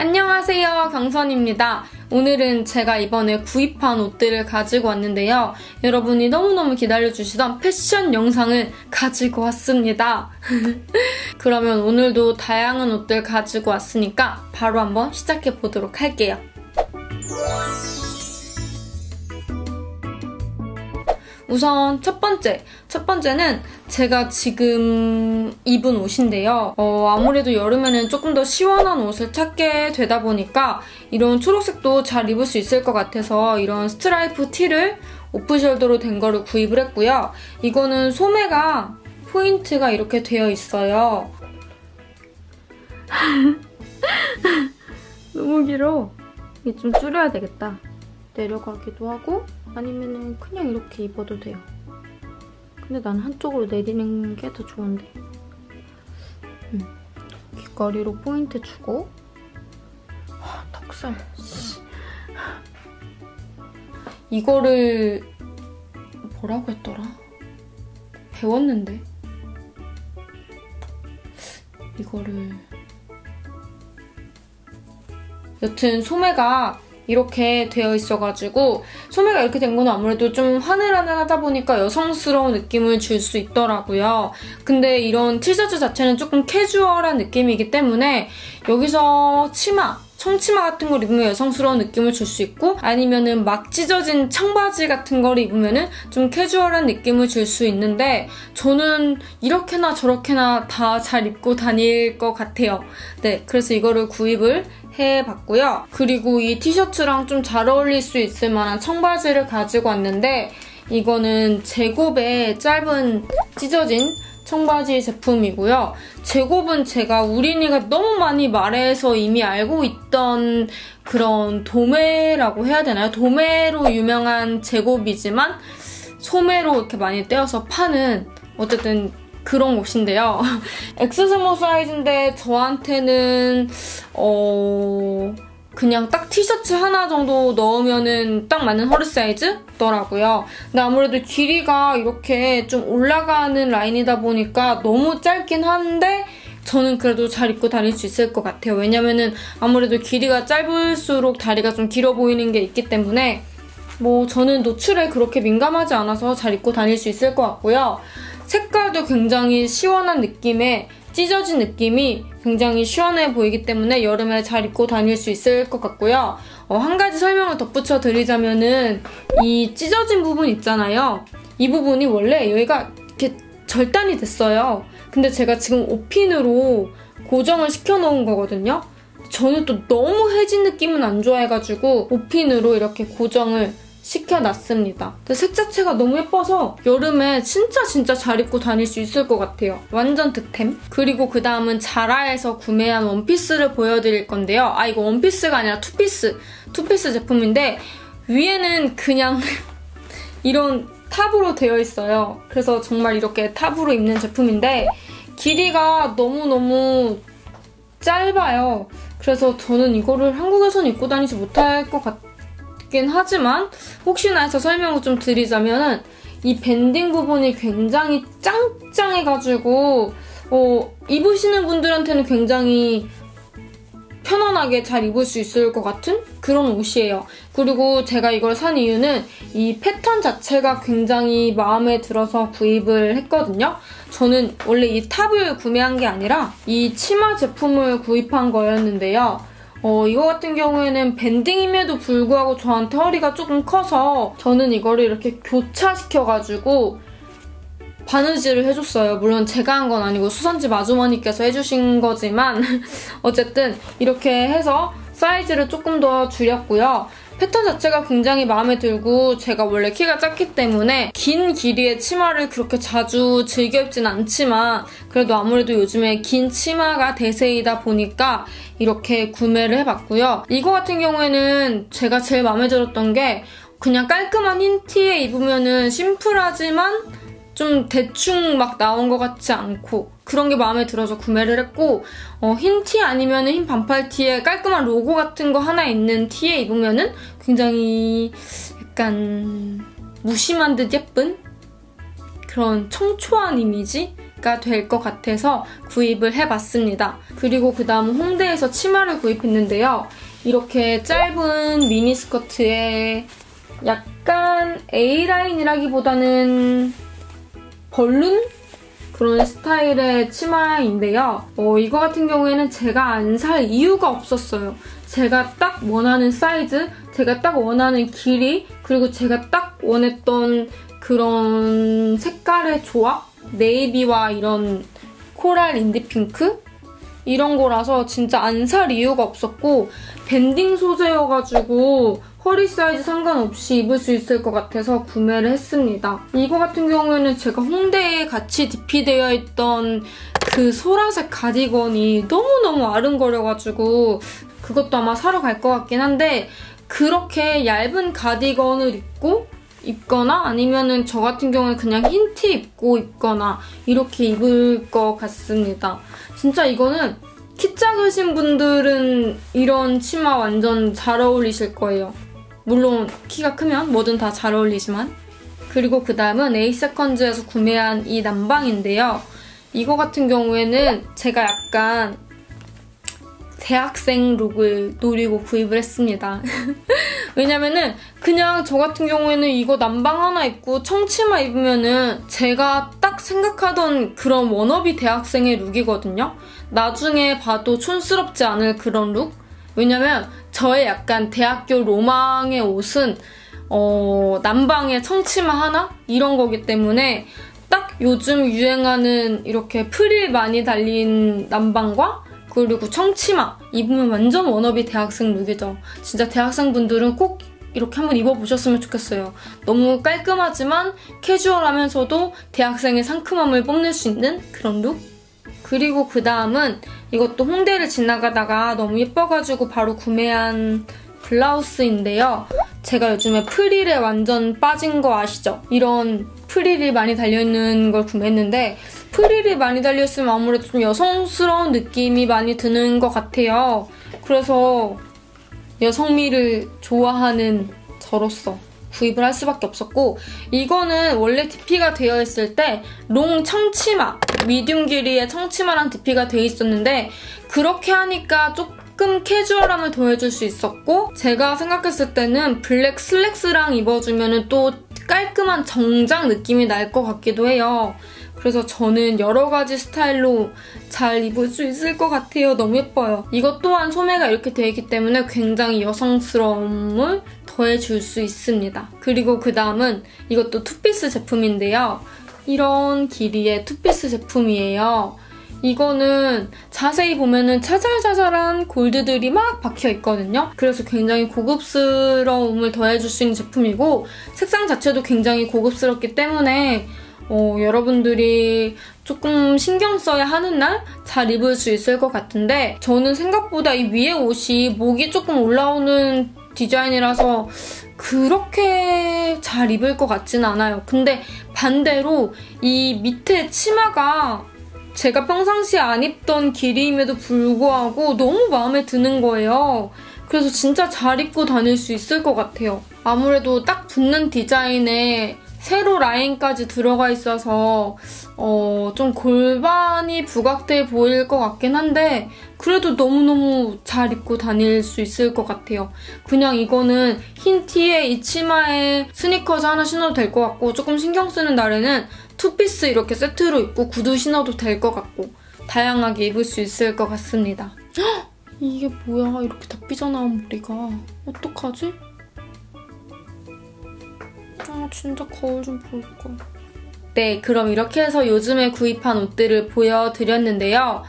안녕하세요 경선입니다. 오늘은 제가 이번에 구입한 옷들을 가지고 왔는데요. 여러분이 너무너무 기다려주시던 패션 영상을 가지고 왔습니다. 그러면 오늘도 다양한 옷들 가지고 왔으니까 바로 한번 시작해 보도록 할게요. 우선 첫 번째, 첫 번째는 제가 지금 입은 옷인데요. 어, 아무래도 여름에는 조금 더 시원한 옷을 찾게 되다 보니까 이런 초록색도 잘 입을 수 있을 것 같아서 이런 스트라이프 티를 오프숄더로 된 거를 구입을 했고요. 이거는 소매가 포인트가 이렇게 되어 있어요. 너무 길어. 이게 좀 줄여야 되겠다. 내려가기도 하고 아니면 그냥 이렇게 입어도 돼요. 근데 난 한쪽으로 내리는 게 더 좋은데. 음. 귀걸이로 포인트 주고 아, 턱살. 이거를 뭐라고 했더라? 배웠는데 이거를 여튼 소매가 이렇게 되어 있어가지고 소매가 이렇게 된 거는 아무래도 좀 하늘하늘하다 보니까 여성스러운 느낌을 줄 수 있더라고요. 근데 이런 티셔츠 자체는 조금 캐주얼한 느낌이기 때문에 여기서 치마 청치마 같은 걸 입으면 여성스러운 느낌을 줄 수 있고 아니면은 막 찢어진 청바지 같은 걸 입으면은 좀 캐주얼한 느낌을 줄 수 있는데 저는 이렇게나 저렇게나 다 잘 입고 다닐 것 같아요. 네, 그래서 이거를 구입을 해봤고요. 그리고 이 티셔츠랑 좀 잘 어울릴 수 있을 만한 청바지를 가지고 왔는데 이거는 제곱의 짧은 찢어진 청바지 제품이고요. 제곱은 제가 우린이가 너무 많이 말해서 이미 알고 있던 그런 도매라고 해야 되나요? 도매로 유명한 제곱이지만 소매로 이렇게 많이 떼어서 파는 어쨌든 그런 옷인데요. 엑스스몰 사이즈인데 저한테는 어... 그냥 딱 티셔츠 하나 정도 넣으면은 딱 맞는 허리 사이즈더라고요. 근데 아무래도 길이가 이렇게 좀 올라가는 라인이다 보니까 너무 짧긴 한데 저는 그래도 잘 입고 다닐 수 있을 것 같아요. 왜냐면은 아무래도 길이가 짧을수록 다리가 좀 길어 보이는 게 있기 때문에 뭐 저는 노출에 그렇게 민감하지 않아서 잘 입고 다닐 수 있을 것 같고요. 색깔도 굉장히 시원한 느낌의 찢어진 느낌이 굉장히 시원해 보이기 때문에 여름에 잘 입고 다닐 수 있을 것 같고요. 어, 한 가지 설명을 덧붙여 드리자면은 이 찢어진 부분 있잖아요. 이 부분이 원래 여기가 이렇게 절단이 됐어요. 근데 제가 지금 오핀으로 고정을 시켜놓은 거거든요. 저는 또 너무 해진 느낌은 안 좋아해가지고 오핀으로 이렇게 고정을 시켜놨습니다. 색 자체가 너무 예뻐서 여름에 진짜 진짜 잘 입고 다닐 수 있을 것 같아요. 완전 득템. 그리고 그 다음은 자라에서 구매한 원피스를 보여드릴 건데요. 아 이거 원피스가 아니라 투피스. 투피스 제품인데 위에는 그냥 이런 탑으로 되어 있어요. 그래서 정말 이렇게 탑으로 입는 제품인데 길이가 너무너무 짧아요. 그래서 저는 이거를 한국에서는 입고 다니지 못할 것 같아요. 같긴 하지만 혹시나 해서 설명을 좀 드리자면은 이 밴딩 부분이 굉장히 짱짱해가지고 어, 입으시는 분들한테는 굉장히 편안하게 잘 입을 수 있을 것 같은 그런 옷이에요. 그리고 제가 이걸 산 이유는 이 패턴 자체가 굉장히 마음에 들어서 구입을 했거든요. 저는 원래 이 탑을 구매한 게 아니라 이 치마 제품을 구입한 거였는데요. 어, 이거 같은 경우에는 밴딩임에도 불구하고 저한테 허리가 조금 커서 저는 이거를 이렇게 교차시켜가지고 바느질을 해줬어요. 물론 제가 한 건 아니고 수선집 아주머니께서 해주신 거지만 어쨌든 이렇게 해서 사이즈를 조금 더 줄였고요. 패턴 자체가 굉장히 마음에 들고 제가 원래 키가 작기 때문에 긴 길이의 치마를 그렇게 자주 즐겨 입진 않지만 그래도 아무래도 요즘에 긴 치마가 대세이다 보니까 이렇게 구매를 해봤고요. 이거 같은 경우에는 제가 제일 마음에 들었던 게 그냥 깔끔한 흰 티에 입으면은 심플하지만 좀 대충 막 나온 것 같지 않고 그런 게 마음에 들어서 구매를 했고 어, 흰 티 아니면 흰 반팔 티에 깔끔한 로고 같은 거 하나 있는 티에 입으면은 굉장히 약간 무심한 듯 예쁜 그런 청초한 이미지? 될것 같아서 구입을 해봤습니다. 그리고 그 다음 홍대에서 치마를 구입했는데요. 이렇게 짧은 미니스커트에 약간 A라인이라기보다는 벌룬? 그런 스타일의 치마인데요. 어, 이거 같은 경우에는 제가 안 살 이유가 없었어요. 제가 딱 원하는 사이즈, 제가 딱 원하는 길이, 그리고 제가 딱 원했던 그런 색깔의 조합? 네이비와 이런 코랄 인디핑크? 이런 거라서 진짜 안 살 이유가 없었고 밴딩 소재여가지고 허리 사이즈 상관없이 입을 수 있을 것 같아서 구매를 했습니다. 이거 같은 경우에는 제가 홍대에 같이 DP되어 있던 그 소라색 가디건이 너무너무 아른거려가지고 그것도 아마 사러 갈 것 같긴 한데 그렇게 얇은 가디건을 입고 입거나 아니면은 저 같은 경우는 그냥 흰 티 입고 입거나 이렇게 입을 것 같습니다. 진짜 이거는 키 작으신 분들은 이런 치마 완전 잘 어울리실 거예요. 물론 키가 크면 뭐든 다 잘 어울리지만 그리고 그 다음은 에이세컨즈에서 구매한 이 남방인데요. 이거 같은 경우에는 제가 약간 대학생 룩을 노리고 구입을 했습니다. 왜냐면은 그냥 저 같은 경우에는 이거 남방 하나 입고 청치마 입으면은 제가 딱 생각하던 그런 워너비 대학생의 룩이거든요. 나중에 봐도 촌스럽지 않을 그런 룩? 왜냐면 저의 약간 대학교 로망의 옷은 어, 남방의 청치마 하나? 이런 거기 때문에 딱 요즘 유행하는 이렇게 프릴 많이 달린 남방과 그리고 청치마 입으면 완전 워너비 대학생 룩이죠. 진짜 대학생분들은 꼭 이렇게 한번 입어보셨으면 좋겠어요. 너무 깔끔하지만 캐주얼하면서도 대학생의 상큼함을 뽐낼 수 있는 그런 룩? 그리고 그 다음은 이것도 홍대를 지나가다가 너무 예뻐가지고 바로 구매한 블라우스인데요. 제가 요즘에 프릴에 완전 빠진 거 아시죠? 이런 프릴이 많이 달려있는 걸 구매했는데 프릴이 많이 달려있으면 아무래도 좀 여성스러운 느낌이 많이 드는 것 같아요. 그래서 여성미를 좋아하는 저로서 구입을 할 수밖에 없었고 이거는 원래 DP가 되어 있을 때 롱 청치마 미디움 길이의 청치마랑 DP가 되어 있었는데 그렇게 하니까 조금 캐주얼함을 더해줄 수 있었고 제가 생각했을 때는 블랙 슬랙스랑 입어주면 또 깔끔한 정장 느낌이 날 것 같기도 해요. 그래서 저는 여러 가지 스타일로 잘 입을 수 있을 것 같아요. 너무 예뻐요. 이것 또한 소매가 이렇게 되어 있기 때문에 굉장히 여성스러움을 더해줄 수 있습니다. 그리고 그 다음은 이것도 투피스 제품인데요. 이런 길이의 투피스 제품이에요. 이거는 자세히 보면은 차잘차잘한 골드들이 막 박혀 있거든요. 그래서 굉장히 고급스러움을 더해줄 수 있는 제품이고 색상 자체도 굉장히 고급스럽기 때문에 어, 여러분들이 조금 신경 써야 하는 날 잘 입을 수 있을 것 같은데 저는 생각보다 이 위에 옷이 목이 조금 올라오는 디자인이라서 그렇게 잘 입을 것 같지는 않아요. 근데 반대로 이 밑에 치마가 제가 평상시에 안 입던 길이임에도 불구하고 너무 마음에 드는 거예요. 그래서 진짜 잘 입고 다닐 수 있을 것 같아요. 아무래도 딱 붙는 디자인에 세로 라인까지 들어가 있어서 어, 좀 골반이 부각돼 보일 것 같긴 한데 그래도 너무너무 잘 입고 다닐 수 있을 것 같아요. 그냥 이거는 흰 티에 이 치마에 스니커즈 하나 신어도 될 것 같고 조금 신경 쓰는 날에는 투피스 이렇게 세트로 입고 구두 신어도 될 것 같고 다양하게 입을 수 있을 것 같습니다. 헉! 이게 뭐야 이렇게 다 삐져나온 머리가 어떡하지? 아 진짜 거울 좀 볼까. 네, 그럼 이렇게 해서 요즘에 구입한 옷들을 보여드렸는데요.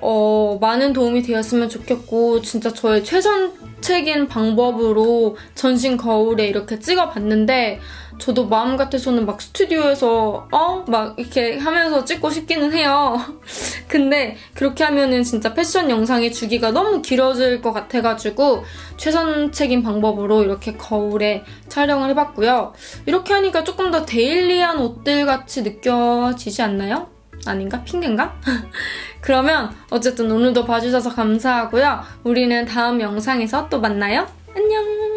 어, 많은 도움이 되었으면 좋겠고 진짜 저의 최선책인 방법으로 전신 거울에 이렇게 찍어봤는데 저도 마음 같아서는 막 스튜디오에서 어? 막 이렇게 하면서 찍고 싶기는 해요. 근데 그렇게 하면은 진짜 패션 영상의 주기가 너무 길어질 것 같아가지고 최선책인 방법으로 이렇게 거울에 촬영을 해봤고요. 이렇게 하니까 조금 더 데일리한 옷들 같이 느껴지지 않나요? 아닌가? 핑계인가? 그러면 어쨌든 오늘도 봐주셔서 감사하고요. 우리는 다음 영상에서 또 만나요. 안녕!